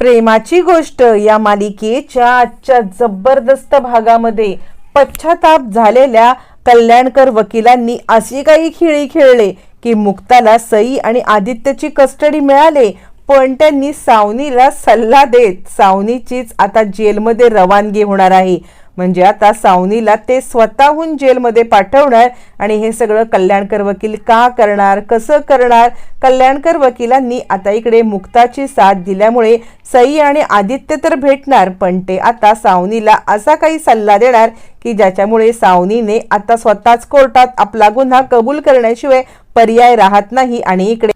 प्रेमाची गोष्ट या मालिकेच्या आजच्या जबरदस्त भागामध्ये. पश्चाताप झालेल्या कल्याणकर वकिलांनी अशी काही खेळी खेळले की मुक्ताला सई आणि आदित्यची कस्टडी मिळाले पण त्यांनी सावनीला सल्ला देत सावनीचीच आता जेलमध्ये रवानगी होणार आहे. म्हणजे आता सावनीला ते स्वतःहून जेलमध्ये पाठवणार आणि हे सगळं कल्याणकर वकील का करणार कसं करणार? कल्याणकर वकिलांनी आता इकडे मुक्ताची साथ दिल्यामुळे सई आणि आदित्य तर भेटणार पण ते आता सावनीला असा काही सल्ला देणार की ज्याच्यामुळे सावनीने आता स्वतःच कोर्टात आपला गुन्हा कबूल करण्याशिवाय पर्याय राहत नाही आणि इकडे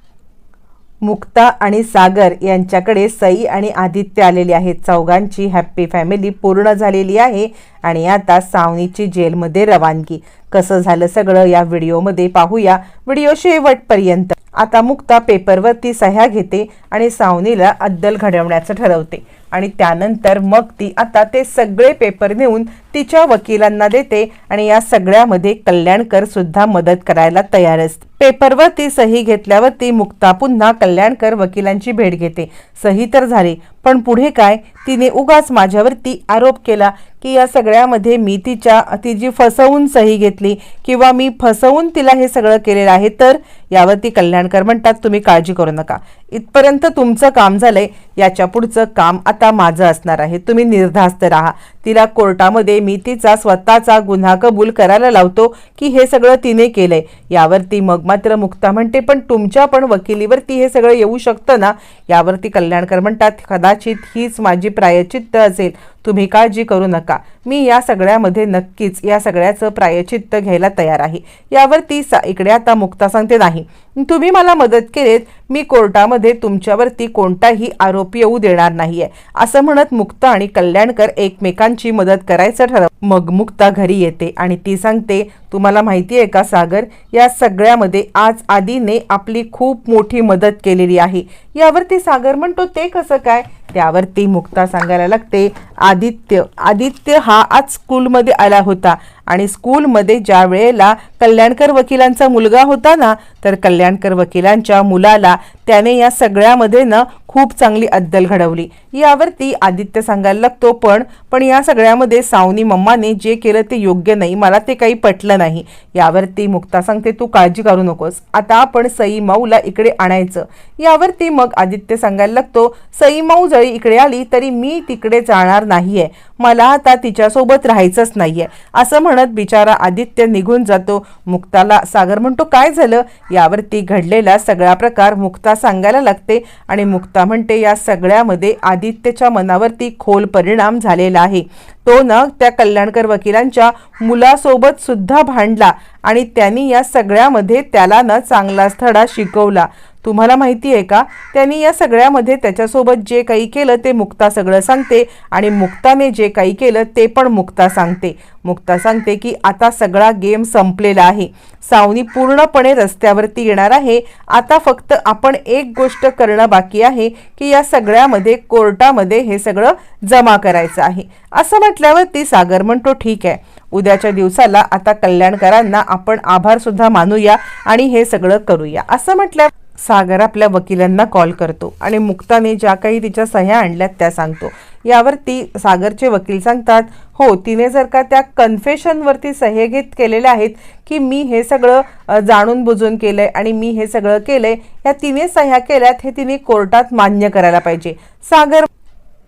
मुक्ता आणि सागर यांच्याकडे सई आणि आदित्य आलेले आहेत. चौघांची हॅप्पी फॅमिली पूर्ण झालेली आहे आणि आता सावनीची जेलमध्ये रवानगी. कसं झालं सगळं या व्हिडिओमध्ये पाहूया. व्हिडिओ शेवटपर्यंत. आता मुक्ता पेपरवरती सह्या घेते आणि सावनीला अद्दल घडवण्याचं ठरवते. आणि त्यानंतर मग ती आता ते सगळे पेपर नेऊन तिच्या वकिलांना देते आणि या सगळ्यामध्ये कल्याणकर सुद्धा मदत करायला तयार असते. पेपरवरती सही घेतल्यावरती मुक्ता पुन्हा कल्याणकर वकिलांची भेट घेते. सही तर झाली पण पुढे काय? तिने उगाच माझ्यावरती आरोप केला की या सगळ्यामध्ये मी तिच्या तिची फसवून सही घेतली किंवा मी फसवून तिला हे सगळं केलेलं आहे तर यावरती कल्याणकर म्हणतात तुम्ही काळजी करू नका. इथपर्यंत तुमचं काम झालंय याच्या पुढचं काम आता माझं असणार आहे. तुम्ही निर्धास्त राहा. तिला कोर्टामध्ये मी तिचा स्वतःचा गुन्हा कबूल करायला लावतो की हे सगळं तिने केलंय. यावरती मग मात्र मुक्ता म्हणते पण तुमच्या पण वकिलीवरती हे सगळं येऊ शकतं ना? यावरती कल्याणकर म्हणतात कदाचित हीच माझी प्रायचित्त असेल. तुम्ही काळजी करू नका. मी या सगळ्यामध्ये नक्कीच या सगळ्याचं प्रायचित्त घ्यायला तयार आहे. यावरती सा इकडे आता मुक्ता सांगते नाही. तुम्ही मला मदत केलीत मी कोर्टामध्ये तुमच्यावरती कोणताही आरोप येऊ देणार नाहीये. असं म्हणत मुक्ता आणि कल्याणकर एकमेकांची मदत करायचं ठरव मग मुक्ता घरी येते आणि ती सांगते तुम्हाला माहिती आहे का सागर या सगळ्यामध्ये आज आदीने आपली खूप मोठी मदत केलेली आहे. यावरती सागर म्हणतो ते कसं काय? त्यावरती मुक्ता सांगायला लागते आदित्य आदित्य हा आज स्कूलमध्ये आला होता आणि स्कूलमध्ये ज्या वेळेला कल्याणकर वकिलांचा मुलगा होता ना तर कल्याणकर वकिलांच्या मुलाला त्याने या सगळ्यामध्ये ना खूप चांगली अद्दल घडवली. यावरती आदित्य सांगायला लागतो पण पण या सगळ्यामध्ये सावनी मम्माने जे केलं ते योग्य नाही मला ते काही पटलं नाही. यावरती मुक्ता सांगते तू काळजी करू नकोस. आता आपण सई माऊला इकडे आणायचं. यावरती मग आदित्य सांगायला लागतो सई माऊ जरी इकडे आली तरी मी तिकडे जाणार नाहीये. मला आता तिच्यासोबत राहायचंच नाहीये. असं म्हणत बिचारा आदित्य निघून जातो. मुक्ताला सागर म्हणतो काय झालं? यावरती घडलेला सगळा प्रकार मुक्ता सांगायला लागते आणि मुक्ता म्हणते या सगळ्यामध्ये आदित्यच्या मनावरती खोल परिणाम झालेला आहे. तो न त्या कल्याणकर वकिलांच्या मुलासोबत सुद्धा भांडला आणि त्यांनी या सगळ्यामध्ये त्याला ना चांगलाच धडा शिकवला. तुम्हाला माहिती आहे का? त्यांनी या सगळ्यामध्ये त्याच्यासोबत जे काही केलं ते मुक्ता सगळं सांगते आणि मुक्ताने जे काही केलं ते पण मुक्ता सांगते. मुक्ता सांगते की आता सगळा गेम संपलेला आहे. सावनी पूर्णपणे रस्त्यावरती येणार आहे. आता फक्त आपण एक गोष्ट करणं बाकी आहे की या सगळ्यामध्ये कोर्टामध्ये हे सगळं जमा करायचं आहे. असं म्हटल्यावरती सागर म्हणतो ठीक आहे. उद्याच्या दिवसाला आता कल्याणकरांना आपण आभार सुद्धा मानूया आणि हे सगळं करूया. असं म्हटल्या सागर आपल्या वकिलांना कॉल करतो आणि मुक्ताने ज्या काही तिच्या सह्या आणल्यात त्या सांगतो. यावर ती सागरचे वकील सांगतात हो तिने जर का त्या कन्फेशनवरती सह्य घेत केलेल्या आहेत की मी हे सगळं जाणून बुजून केलं आहे आणि मी हे सगळं केलं आहे या तिने सह्या केल्यात हे तिने कोर्टात मान्य करायला पाहिजे. सागर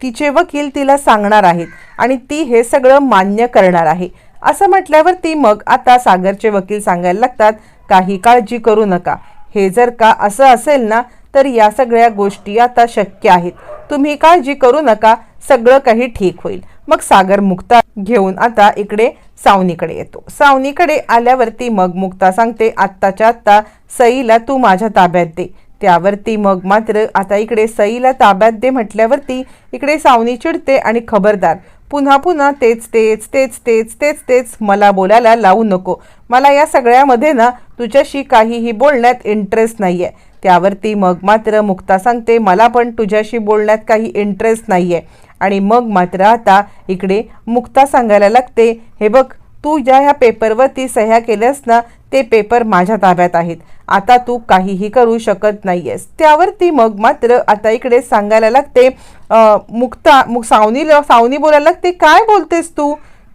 तिचे वकील तिला सांगणार आहेत आणि ती हे सगळं मान्य करणार आहे. असं म्हटल्यावर ती मग आता सागरचे वकील सांगायला लागतात काही काळजी करू नका. हे जर का असं असेल ना तर या सगळ्या गोष्टी आता शक्य आहेत. तुम्ही काळजी करू नका सगळं काही ठीक होईल. मग सागर मुक्ता घेऊन आता इकडे सावनीकडे येतो. सावनीकडे आल्यावरती मग मुक्ता सांगते आत्ताच्या आत्ता सईला तू माझ्या ताब्यात दे. त्यावरती मग मात्र आता इकडे सईला ताब्यात दे म्हटल्यावरती इकडे सावनी चिडते आणि खबरदार पुन्हा पुन्हा तेच तेच तेच तेच तेच तेच मला बोलायला लावू नको. मला या सगळ्यामध्ये ना तुझ्याशी काहीही बोलण्यात इंटरेस्ट आहे त्यावरती मग मात्र मुक्ता सांगते मला पण तुझ्याशी बोलण्यात काही इंटरेस्ट आहे आणि मग मात्र आता इकडे मुक्ता सांगायला लागते हे बघ तू ज्या ह्या पेपरवरती सह्या केल्यास ना ते पेपर माझ्या ताब्यात आहेत. आता तू काहीही करू शकत नाही आहेस त्यावरती मग मात्र आता इकडे सांगायला लागते मुक्ता मुक सावनी सावनी बोलायला लागते काय बोलतेस तू?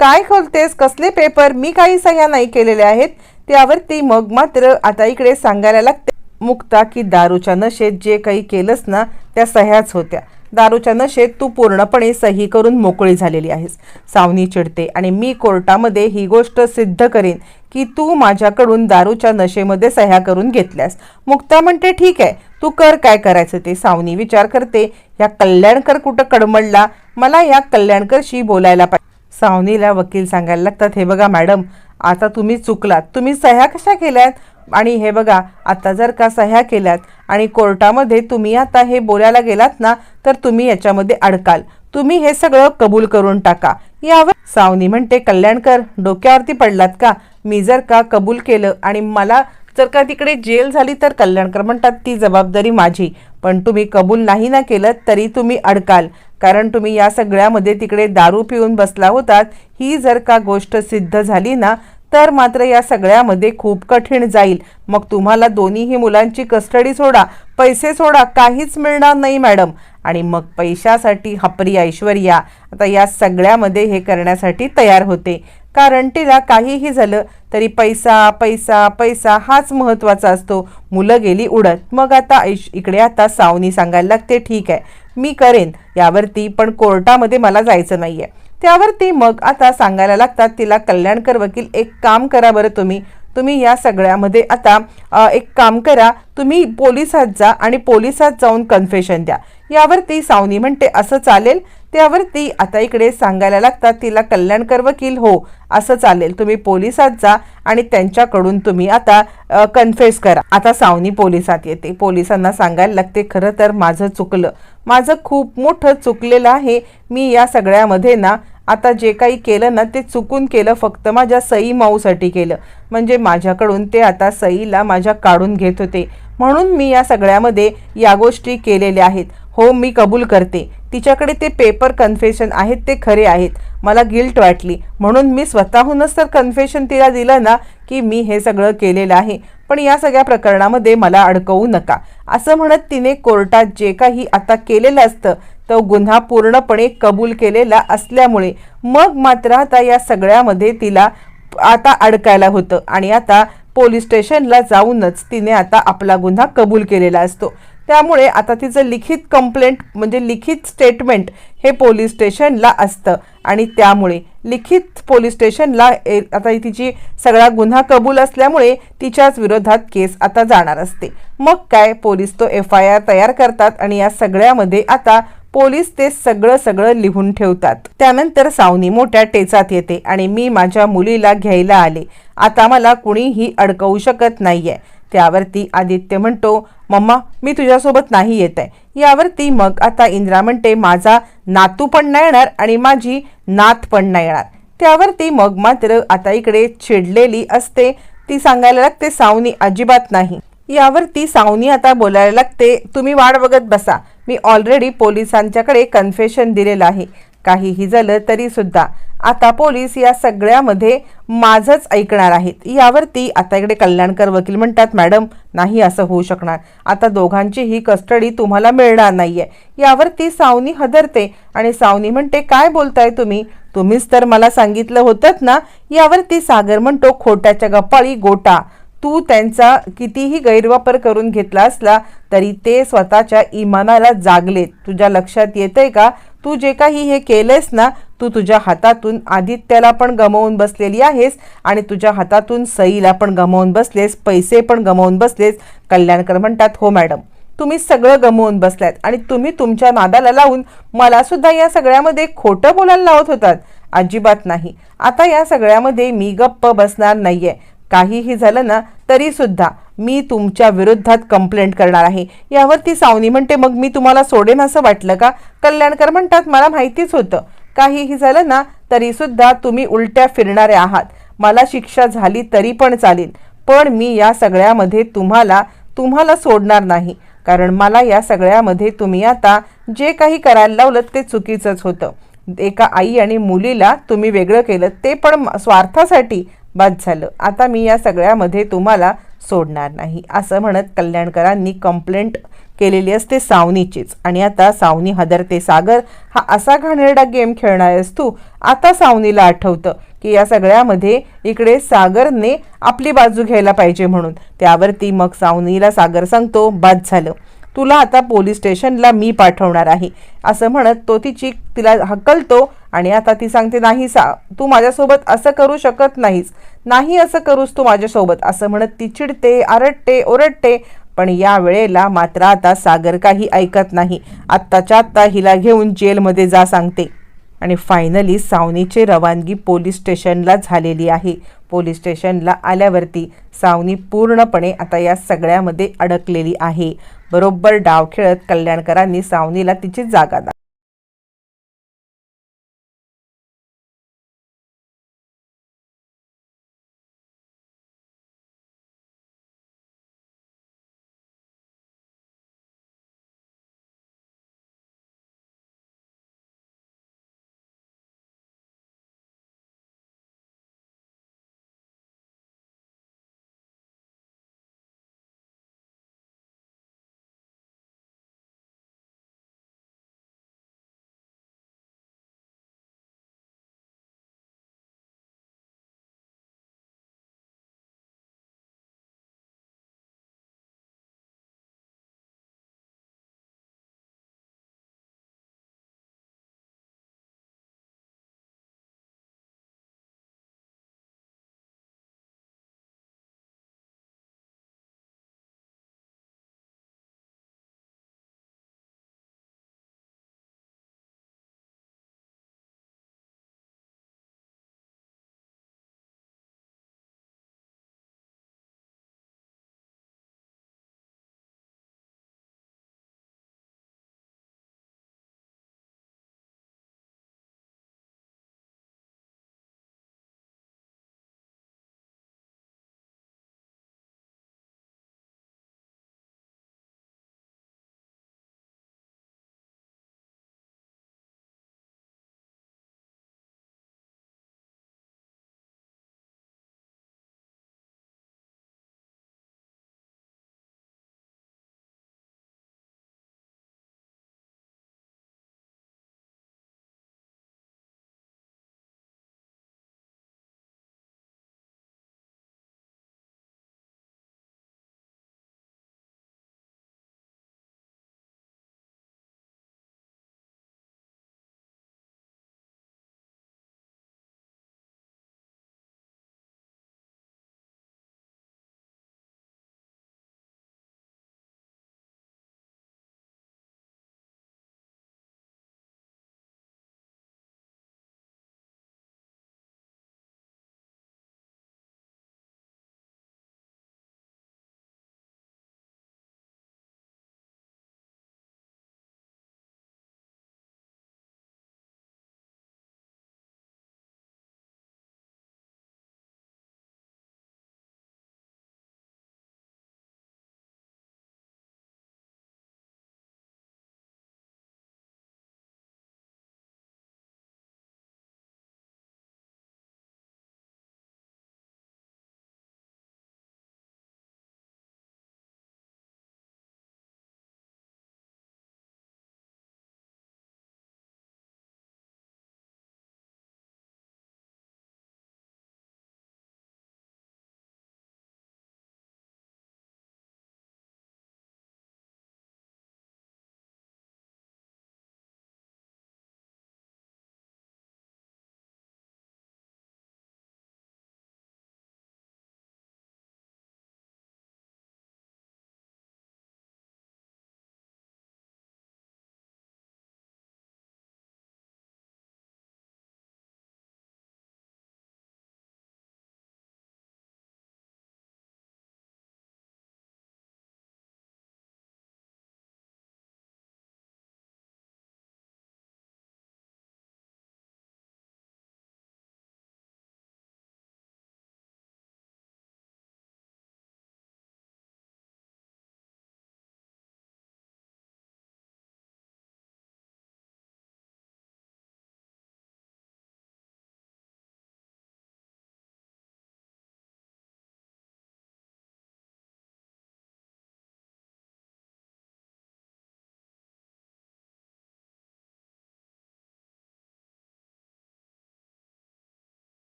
काय खोलतेस? कसले पेपर? मी काही सह्या नाही केलेल्या आहेत. त्यावरती मग मात्र आता इकडे सांगायला लागते. मुक्ता की दारूच्या नशेत जे काही केलंस ना त्या सह्याच होत्या. दारूच्या नशेत तू पूर्णपणे सही करून मोकळी झालेली आहेस. सावनी चिडते आणि मी कोर्टामध्ये ही गोष्ट सिद्ध करेन की तू माझ्याकडून दारूच्या नशेमध्ये सह्या करून घेतल्यास. मुक्ता म्हणते ठीक आहे. तू कर काय करायचं ते. सावनी विचार करते या कल्याणकर कुठं कडमडला? मला या कल्याणकरशी बोलायला पाहिजे. सावनीला वकील सांगायला लागतात हे बघा मॅडम आता तुम्ही चुकलात. तुम्ही सह्या कशा केल्यात? आणि हे बघा आता जर का सह्या केल्यात आणि कोर्टामध्ये तुम्ही आता हे बोलायला गेलात ना तर तुम्ही याच्यामध्ये अडकाल. तुम्ही हे सगळं कबूल करून टाका. यावर सावनी म्हणते कल्याणकर डोक्यावरती पडलात का? मी जर का कबूल केलं आणि मला जर का तिकडे जेल झाली तर कल्याणकर म्हणतात ती जबाबदारी माझी. पण तुम्ही कबूल नाही ना केलं तरी तुम्ही अडकाल. कारण तुम्ही या सगळ्यामध्ये तिकडे दारू पिऊन बसला होतात. ही जर का गोष्ट सिद्ध झाली ना तर मात्र या सगळ्यामध्ये खूप कठीण जाईल. मग तुम्हाला दोन्हीही मुलांची कस्टडी सोडा. पैसे सोडा. काहीच मिळणार नाही मॅडम. आणि मग पैशासाठी हपरी ऐश्वर्या. आता या सगळ्यामध्ये हे करण्यासाठी तयार होते. कारण तिला काहीही झालं तरी पैसा पैसा पैसा हाच महत्त्वाचा असतो. मुलं गेली उडत. मग आता ऐश इकडे आता सावनी सांगायला लागते ठीक आहे मी करेन. यावरती पण कोर्टामध्ये मला जायचं नाही आहे त्यावरती मग आता सांगायला लागतात तिला कल्याणकर वकील एक काम करा बरं तुम्ही. तुम्ही या सगळ्यामध्ये आता एक काम करा. तुम्ही पोलिसात जा आणि पोलिसात जाऊन कन्फेशन द्या. यावरती सावनी म्हणते असं चालेल? त्यावरती आता इकडे सांगायला लागतात तिला कल्याणकर वकील हो असं चालेल. तुम्ही पोलिसात जा आणि त्यांच्याकडून तुम्ही आता कन्फेस करा. आता सावनी पोलिसात येते. पोलिसांना सांगायला लागते खरं तर माझं चुकलं. माझं खूप मोठं चुकलेलं आहे. मी या सगळ्यामध्ये ना आता जे काही केलं ना ते चुकून केलं. फक्त माझ्या सई माऊसाठी केलं. म्हणजे माझ्याकडून ते आता सईला माझ्या काढून घेत होते. म्हणून मी या सगळ्यामध्ये या गोष्टी केलेल्या आहेत. हो मी कबूल करते. तिच्याकडे ते पेपर कन्फेशन आहेत ते खरे आहेत. मला गिल्ट वाटली. म्हणून मी स्वतःहूनच तर कन्फेशन तिला दिलं ना की मी हे सगळं केलेलं आहे. पण या सगळ्या प्रकरणामध्ये मला अडकवू नका. असं म्हणत तिने कोर्टात जे काही आता केलेलं असतं तो गुन्हा पूर्णपणे कबूल केलेला असल्यामुळे मग मात्र आता या सगळ्यामध्ये तिला आता अडकायला होतं. आणि आता पोलीस स्टेशनला जाऊनच तिने आता आपला गुन्हा कबूल केलेला असतो. त्यामुळे आता तिचं लिखित कंप्लेंट म्हणजे लिखित स्टेटमेंट हे पोलीस स्टेशनला असतं. आणि त्यामुळे लिखित पोलीस स्टेशनला ए- आता तिची सगळा गुन्हा कबूल असल्यामुळे तिच्याच विरोधात केस आता जाणार असते. मग काय? पोलीस तो एफ आय आर तयार करतात आणि या सगळ्यामध्ये आता पोलीस ते सगळं सगळं लिहून ठेवतात. त्यानंतर सावनी मोठ्या टेचात येते आणि मी माझ्या मुलीला घ्यायला आले. आता मला कुणीही अडकवू शकत नाहीये. त्यावरती आदित्य म्हणतो मम्मा मी तुझ्यासोबत नाही येत आहे. यावरती मग आता इंद्रा म्हणते माझा नातू पण नाही येणार आणि माझी नात पण नाही येणार. त्यावरती मग मात्र आता इकडे चिडलेली असते. ती सांगायला लागते सावनी अजिबात नाही. यावरती सावनी आता बोलायला लागते तुम्ही वाट बघत बसा. मी ऑलरेडी पोलिसांच्याकडे कन्फेशन दिलेलं आहे. काहीही झालं तरी सुद्धा. आता पोलीस या सगळ्यामध्ये माझंच ऐकणार आहेत. यावरती आता इकडे कल्याणकर वकील म्हणतात मॅडम नाही असं होऊ शकणार. आता दोघांची ही कस्टडी तुम्हाला मिळणार नाहीये. यावरती सावनी हदरते आणि सावनी म्हणते काय बोलताय तुम्ही? तुम्हीच तर मला सांगितलं होतं ना. यावरती सागर म्हणतो खोट्याच्या गप्पाळी गोटा. तू त्यांचा कितीही गैरवापर करून घेतला असला तरी ते स्वतःच्या इमानाला जागलेत. तुझ्या लक्षात येतंय का? तू जे काही हे केलंयस ना तू तुझ्या हातातून आदित्याला पण गमावून बसलेली आहेस आणि तुझ्या हातातून सईला पण गमावून बसलेस पैसे पण गमावून बसलेस कल्याणकर म्हणतात हो मॅडम तुम्ही सगळं गमवून बसलात आणि तुम्ही तुमच्या नादाला लावून मला सुद्धा या सगळ्यामध्ये खोटं बोलायला लावत होतात. अजिबात नाही. आता या सगळ्यामध्ये मी गप्प बसणार नाहीये. काहीही झालं ना तरी सुद्धा मी तुमच्या विरोधात कंप्लेंट करणार आहे. यावरती सावनी म्हणते मग मी तुम्हाला सोडेन असं वाटलं का? कल्याणकर म्हणतात मला माहितीच होतं. काहीही झालं ना तरी सुद्धा तुम्ही उलट्या फिरणारे आहात. मला शिक्षा झाली तरी पण चालेल. पण मी या सगळ्यामध्ये तुम्हाला तुम्हाला सोडणार नाही. कारण मला या सगळ्यामध्ये तुम्ही आता जे काही करायला लावलं ते चुकीचंच होतं. एका आई आणि मुलीला तुम्ही वेगळं केलं ते पण स्वार्थासाठी बाद झालं. आता मी या सगळ्यामध्ये तुम्हाला सोडणार नाही. असं म्हणत कल्याणकरांनी कंप्लेंट केलेली असते सावनीचीच. आणि आता सावनी हदरते सागर हा असा घाणेरडा गेम खेळणार आहेस तू आता सावनीला आठवतं की या सगळ्यामध्ये इकडे सागरने आपली बाजू घ्यायला पाहिजे म्हणून. त्यावरती मग सावनीला सागर सांगतो बाद झालं. तुला आता पोलीस स्टेशनला मी पाठवणार आहे. असं म्हणत तो तिची तिला हकलतो आणि आता ती सांगते नाही सा तू माझ्यासोबत असं करू शकत नाहीस. नाही असं करूस तू माझ्यासोबत. असं म्हणत ती चिडते आरडते ओरडते. पण या वेळेला मात्र आता सागर काही ऐकत नाही. आत्ताच्या आत्ता हिला घेऊन जेलमध्ये जा सांगते. आणि फायनली सावनीची रवानगी पोलीस स्टेशनला झालेली आहे. पोलीस स्टेशनला आल्यावरती सावनी पूर्णपणे आता या सगळ्यामध्ये अडकलेली आहे. बरोबर डाव खेळत कल्याणकरांनी सावनीला तिची जागा दाखवली.